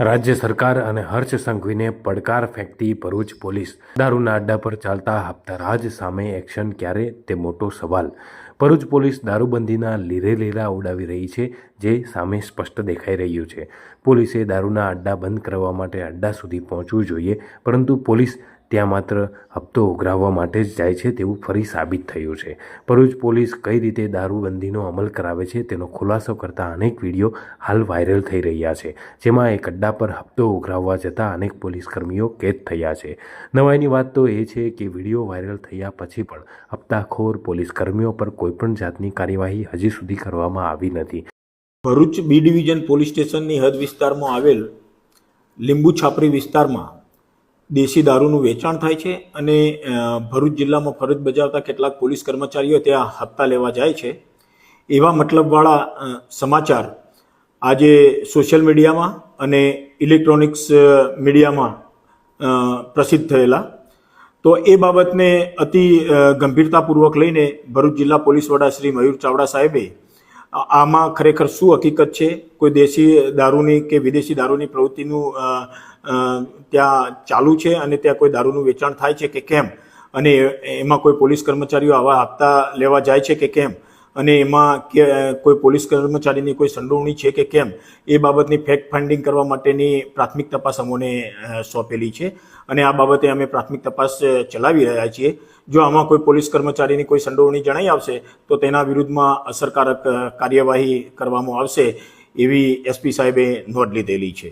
રાજ્ય સરકાર અને હર્ષ સંઘવીને પડકાર ફેંકતી ભરૂચ પોલીસ. દારૂના અડ્ડા પર ચાલતા હપ્તારાજ સામે એક્શન ક્યારે? તે મોટો સવાલ. ભરૂચ પોલીસ દારૂબંધીના લીરે લીરા ઉડાવી રહી છે, જે સામે સ્પષ્ટ દેખાઈ રહ્યું છે. પોલીસે દારૂના અડ્ડા બંધ કરવા માટે અડ્ડા સુધી પહોંચવું જોઈએ, પરંતુ પોલીસ ત્યાં માત્ર હપ્તો ઉઘરાવવા માટે જ જાય છે તેવું ફરી સાબિત થયું છે. ભરૂચ પોલીસ કઈ રીતે દારૂબંધીનો અમલ કરાવે છે તેનો ખુલાસો કરતા અનેક વીડિયો હાલ વાયરલ થઈ રહ્યા છે, જેમાં એક અડ્ડા પર હપ્તો ઉઘરાવવા જતાં અનેક પોલીસ કર્મીઓ કેદ થયા છે. નવાઈની વાત તો એ છે કે વીડિયો વાયરલ થયા પછી પણ હપ્તાખોર પોલીસ કર્મીઓ પર કોઈપણ જાતની કાર્યવાહી હજી સુધી કરવામાં આવી નથી. ભરૂચ બી ડિવિઝન પોલીસ સ્ટેશનની હદ વિસ્તારમાં આવેલ લીંબુ છાપરી વિસ્તારમાં દેશી દારૂનું વેચાણ થાય છે અને ભરૂચ જિલ્લામાં ફરજ બજાવતા કેટલાક પોલીસ કર્મચારીઓ ત્યાં હપ્તા લેવા જાય છે. એવા મતલબવાળા સમાચાર આજે સોશિયલ મીડિયામાં અને ઇલેક્ટ્રોનિક્સ મીડિયામાં પ્રસિદ્ધ થયેલા. તો એ બાબતને અતિ ગંભીરતાપૂર્વક લઈને ભરૂચ જિલ્લા પોલીસ વડા શ્રી મયુર ચાવડા સાહેબે આમાં ખરેખર શું હકીકત છે? કોઈ દેશી દારૂની કે વિદેશી દારૂની પ્રવૃત્તિનું ત્યાં ચાલુ છે અને ત્યાં કોઈ દારૂનું વેચાણ થાય છે કે કેમ? અને એમાં કોઈ પોલીસ કર્મચારીઓ આવા હપ્તા લેવા જાય છે કે કેમ? અને એમાં કે કોઈ પોલીસ કર્મચારીની કોઈ સંડોવણી છે કે કેમ, એ બાબતની ફેક્ટ ફાઇન્ડિંગ કરવા માટેની પ્રાથમિક તપાસ અમોને સોંપેલી છે. અને આ બાબતે અમે પ્રાથમિક તપાસ ચલાવી રહ્યા છીએ. જો આમાં કોઈ પોલીસ કર્મચારીની કોઈ સંડોવણી જણાઈ આવશે, તો તેના વિરુદ્ધમાં અસરકારક કાર્યવાહી કરવામાં આવશે, એવી એસપી સાહેબે નોંધ લીધેલી છે.